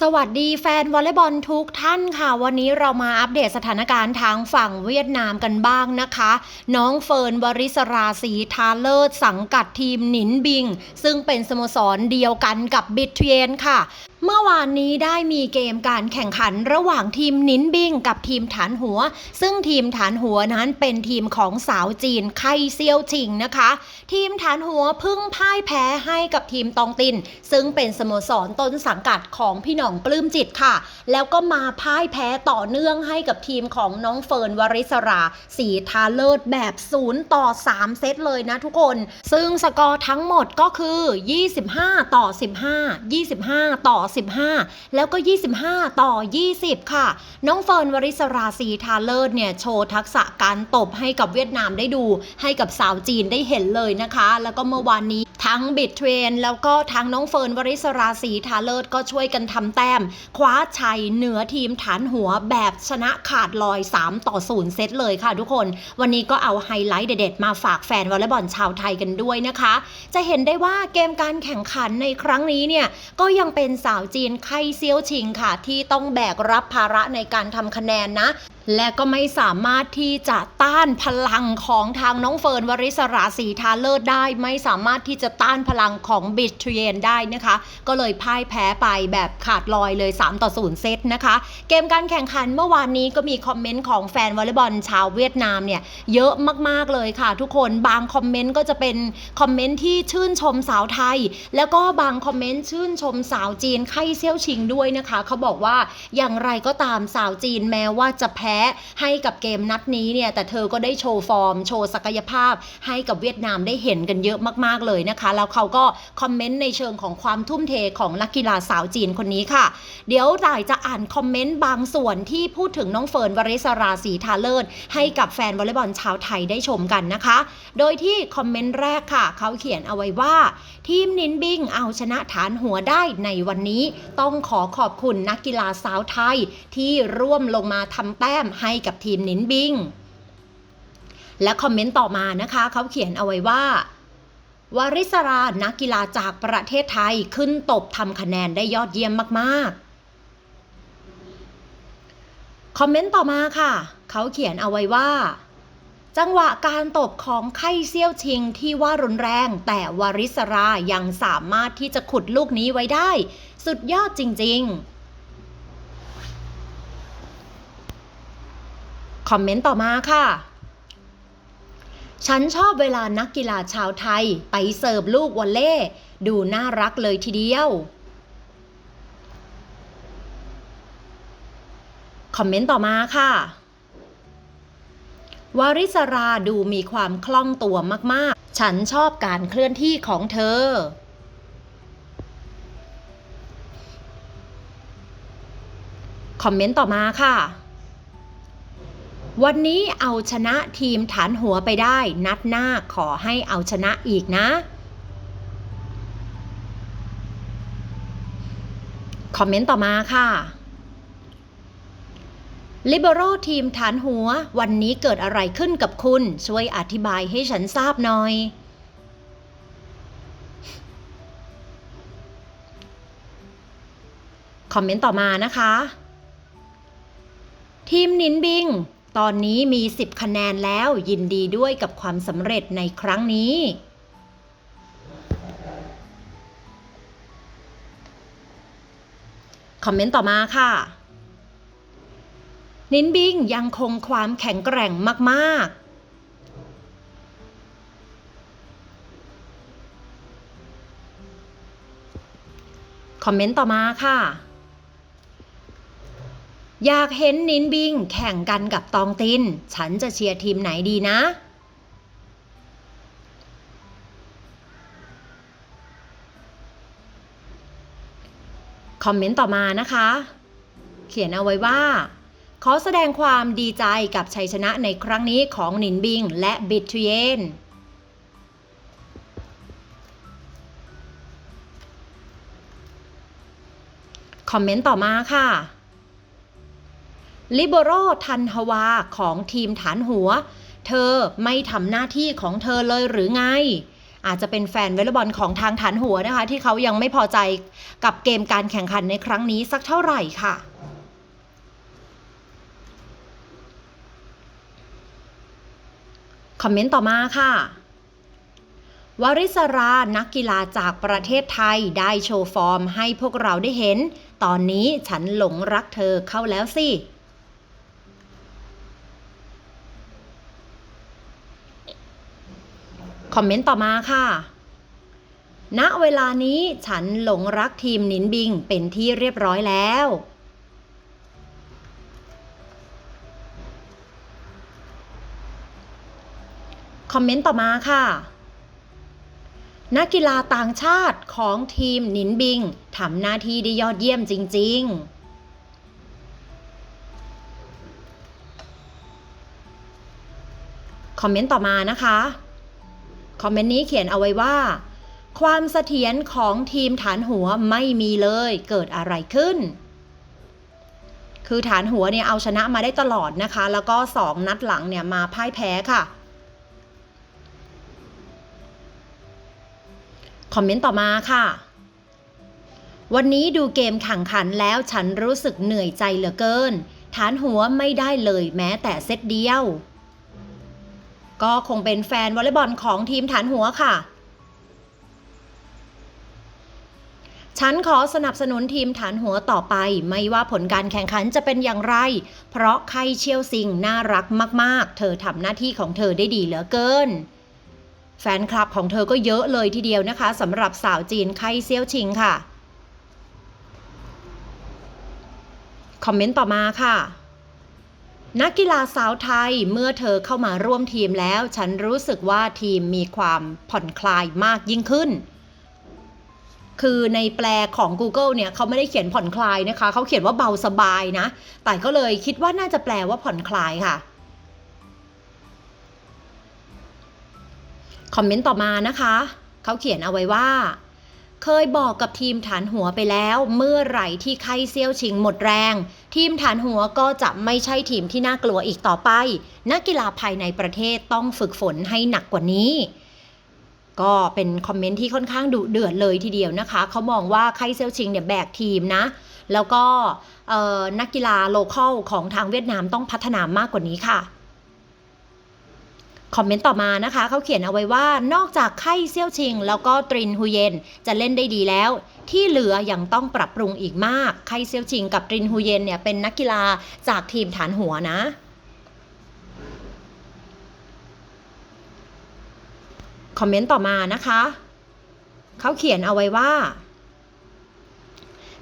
สวัสดีแฟนวอลเลย์บอลทุกท่านค่ะ วันนี้เรามาอัปเดตสถานการณ์ทางฝั่งเวียดนามกันบ้างนะคะ น้องเฟิร์นวริศราศีทาเลิศสังกัดทีมหนินบิง ซึ่งเป็นสโมสรเดียวกันกับบิทเทียนค่ะเมื่อวานนี้ได้มีเกมการแข่งขันระหว่างทีมนินบิงกับทีมฐานหัว ซึ่งทีมฐานหัวนั้นเป็นทีมของสาวจีนไคเซียวชิงนะคะ ทีมฐานหัวพึ่งพ่ายแพ้ให้กับทีมตองติน ซึ่งเป็นสโมสรต้นสังกัดของพี่หน่องปลื้มจิตค่ะ แล้วก็มาพ่ายแพ้ต่อเนื่องให้กับทีมของน้องเฟิร์นวริศราสีทาเลิศแบบ0ต่อ3 เซตเลยนะทุกคน ซึ่งสกอร์ทั้งหมดก็คือ 25 ต่อ 15 25 ต่อ15 แล้วก็ 25 ต่อ 20 ค่ะ น้องเฟิร์นวริศราศีทาเลิศเนี่ยโชว์ทักษะการตบให้กับเวียดนามได้ดู ให้กับสาวจีนได้เห็นเลยนะคะ แล้วก็เมื่อวานนี้ ทั้งบิดเทรนแล้วก็ทั้งน้องเฟิร์นวริศราสีทาเลิศก็ช่วยกันทำแต้ม คว้าชัยเหนือทีมฐานหัวแบบชนะขาดลอย 3 ต่อ 0 เซตเลยค่ะทุกคน วันนี้ก็เอาไฮไลท์เด็ดๆ มาฝากแฟนวอลเลย์บอลชาวไทยกันด้วยนะคะ จะเห็นได้ว่าเกมการแข่งขันในครั้งนี้เนี่ย ก็ยังเป็นสาวจีนไคเซียวชิงค่ะ ที่ต้องแบกรับภาระในการทำคะแนนนะ และก็ไม่สามารถที่จะต้านพลังของทางน้องเฟิร์นวริศราสีทาเลิศได้ ไม่สามารถที่จะต้านพลังของบิทเทรนได้นะคะ ก็เลยพ่ายแพ้ไปแบบขาดลอยเลย 3 ต่อ 0 เซตนะคะ เกมการแข่งขันเมื่อวานนี้ก็มีคอมเมนต์ของแฟนวอลเลย์บอลชาวเวียดนามเนี่ยเยอะมากๆเลยค่ะ ทุกคนบางคอมเมนต์ก็จะเป็นคอมเมนต์ที่ชื่นชมสาวไทย แล้วก็บางคอมเมนต์ชื่นชมสาวจีนไข้เซี่ยวชิงด้วยนะคะเขาบอกว่าอย่างไรก็ตามสาวจีนแม้ว่าจะแพ้ให้กับเกมนัดนี้เนี่ยแต่เธอก็ได้โชว์ฟอร์ม โชว์ศักยภาพ ให้กับเวียดนามได้เห็นกันเยอะมากๆเลยนะคะ แล้วเขาก็คอมเมนต์ในเชิงของความทุ่มเทของนักกีฬาสาวจีนคนนี้ค่ะ เดี๋ยวต่ายจะอ่านคอมเมนต์บางส่วนที่พูดถึงน้องเฟิร์นวริศราสีทาเลิศให้กับแฟนวอลเลย์บอลชาวไทยได้ชมกันนะคะ โดยที่คอมเมนต์แรกค่ะ เขาเขียนเอาไว้ว่า ทีมนินบิงเอาชนะฐานหัวได้ในวันนี้ ต้องขอขอบคุณนักกีฬาสาวไทยที่ร่วมลงมาทำแต้มให้กับทีมนินบิง และคอมเมนต์ต่อมานะคะเขาเขียนเอาไว้ว่าวาริศรานักกีฬาจากประเทศไทยขึ้นตบทำคะแนนได้ยอดเยี่ยมมากๆ คอมเมนต์ต่อมาค่ะ เขาเขียนเอาไว้ว่า จังหวะการตบของไข่เซี่ยวชิงที่ว่ารุนแรง แต่วาริศรายังสามารถที่จะขุดลูกนี้ไว้ได้ สุดยอดจริง ๆ คอมเมนต์ต่อมาค่ะ ฉันชอบเวลานักกีฬาชาวไทยไปเสิร์ฟลูกวอลเล่ดูน่ารักเลยทีเดียว คอมเมนต์ต่อมาค่ะ วาริศราดูมีความคล่องตัวมากๆ ฉันชอบการเคลื่อนที่ของเธอคอมเมนต์ต่อมาค่ะ วันนี้เอาชนะทีมฐานหัวไปได้ นัดหน้าขอให้เอาชนะอีกนะ คอมเมนต์ต่อมาค่ะลิเบโรทีมฐานหัว วันนี้เกิดอะไรขึ้นกับคุณ ช่วยอธิบายให้ฉันทราบหน่อยคอมเมนต์ต่อมานะคะ ทีมนินบิง ตอนนี้มี 10 คะแนนแล้วยินดีด้วยกับความสำเร็จในครั้งนี้ คอมเมนต์ต่อมาค่ะ นินบิงยังคงความแข็งแกร่งมากๆคอมเมนต์ต่อมาค่ะ อยากเห็นนินบิงแข่งกันกับตองติน ฉันจะเชียร์ทีมไหนดีนะ คอมเมนต์ต่อมานะคะ เขียนเอาไว้ว่า ขอแสดงความดีใจกับชัยชนะในครั้งนี้ของหนินบิงและบิทเทียนคอมเมนต์ต่อมาค่ะ ลิเบโรทันฮวาของทีมฐานหัว เธอไม่ทำหน้าที่ของเธอเลยหรือไง อาจจะเป็นแฟนวอลเลย์บอลของทางฐานหัวนะคะ ที่เขายังไม่พอใจกับเกมการแข่งขันในครั้งนี้สักเท่าไหร่ค่ะคอมเมนต์ต่อมาค่ะ วริศรา นักกีฬาจากประเทศไทยได้โชว์ฟอร์มให้พวกเราได้เห็น ตอนนี้ฉันหลงรักเธอเข้าแล้วสิ คอมเมนต์ต่อมาค่ะ ณ เวลานี้ฉันหลงรักทีมนินบิงเป็นที่เรียบร้อยแล้ว คอมเมนต์ต่อมาค่ะ นักกีฬาต่างชาติของทีมนินบิงทำหน้าที่ได้ยอดเยี่ยมจริง ๆคอมเมนต์ต่อมานะคะ คอมเมนต์นี้เขียนเอาไว้ว่า ความเสถียรของทีมฐานหัวไม่มีเลยเกิดอะไรขึ้น คือฐานหัวเนี่ยเอาชนะมาได้ตลอดนะคะ แล้วก็สองนัดหลังเนี่ยมาพ่ายแพ้ค่ะคอมเมนต์ต่อมาค่ะ วันนี้ดูเกมแข่งขันแล้วฉันรู้สึกเหนื่อยใจเหลือเกิน ฐานหัวไม่ได้เลยแม้แต่เซตเดียว ก็คงเป็นแฟนวอลเลย์บอลของทีมฐานหัวค่ะ ฉันขอสนับสนุนทีมฐานหัวต่อไป ไม่ว่าผลการแข่งขันจะเป็นอย่างไร เพราะไคเชียวซิงน่ารักมากๆ เธอทำหน้าที่ของเธอได้ดีเหลือเกิน แฟนคลับของเธอก็เยอะเลยทีเดียวนะคะสำหรับสาวจีนไคเซียวชิงค่ะ คอมเมนต์ต่อมาค่ะ นักกีฬาสาวไทยเมื่อเธอเข้ามาร่วมทีมแล้ว ฉันรู้สึกว่าทีมมีความผ่อนคลายมากยิ่งขึ้น คือในแปลของ Google เนี่ยเขาไม่ได้เขียนผ่อนคลายนะคะ เขาเขียนว่าเบาสบายนะ แต่ก็เลยคิดว่าน่าจะแปลว่าผ่อนคลายค่ะคอมเมนต์ต่อมานะคะ เขาเขียนเอาไว้ว่า เคยบอกกับทีมฐานหัวไปแล้ว เมื่อไหร่ที่ไข้เซี่ยวชิงหมดแรง ทีมฐานหัวก็จะไม่ใช่ทีมที่น่ากลัวอีกต่อไป นักกีฬาภายในประเทศต้องฝึกฝนให้หนักกว่านี้ ก็เป็นคอมเมนต์ที่ค่อนข้างดุเดือดเลยทีเดียวนะคะ เขามองว่าไคเซลชิงเนี่ยแบกทีมนะ แล้วก็นักกีฬาโลเคอลของทางเวียดนามต้องพัฒนามากกว่านี้ค่ะ คอมเมนต์ต่อมานะคะ เขาเขียนเอาไว้ว่านอกจากไข้เซี่ยวชิง แล้วก็ตรินฮุเยนจะเล่นได้ดีแล้ว ที่เหลือยังต้องปรับปรุงอีกมาก ไข้เซี่ยวชิงกับตรินฮุเยนเนี่ยเป็นนักกีฬาจากทีมฐานหัวนะคอมเมนต์ต่อมานะคะ เขาเขียนเอาไว้ว่า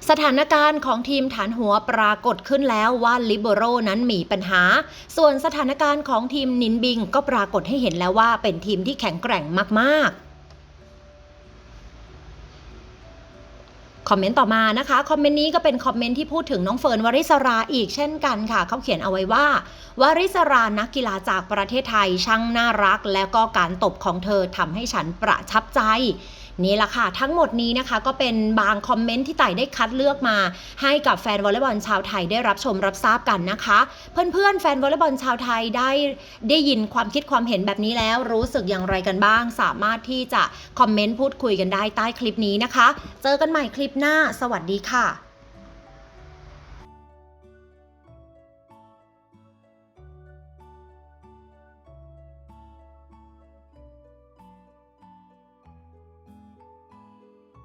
สถานการณ์ของทีมฐานหัวปรากฏขึ้นแล้วว่าลิเบโรนั้นมีปัญหา ส่วนสถานการณ์ของทีมนินบิงก็ปรากฏให้เห็นแล้วว่าเป็นทีมที่แข็งแกร่งมากๆ คอมเมนต์ต่อมานะคะคอมเมนต์นี้ก็เป็นคอมเมนต์ที่พูดถึงน้องเฟิร์นวริศราอีกเช่นกันค่ะ เขาเขียนเอาไว้ว่าวริศรานักกีฬาจากประเทศไทยช่างน่ารัก แล้วก็การตบของเธอทำให้ฉันประทับใจนี่แหละค่ะทั้งหมดนี้นะคะก็เป็นบางคอมเมนต์ที่ไต่ได้คัดเลือกมา ให้กับแฟนวอลเลย์บอลชาวไทยได้รับชมรับทราบกันนะคะ เพื่อนๆแฟนวอลเลย์บอลชาวไทยได้ได้ยินความคิดความเห็นแบบนี้แล้วรู้สึกอย่างไรกันบ้าง สามารถที่จะคอมเมนต์พูดคุยกันได้ใต้คลิปนี้นะคะ เจอกันใหม่คลิปหน้า สวัสดีค่ะ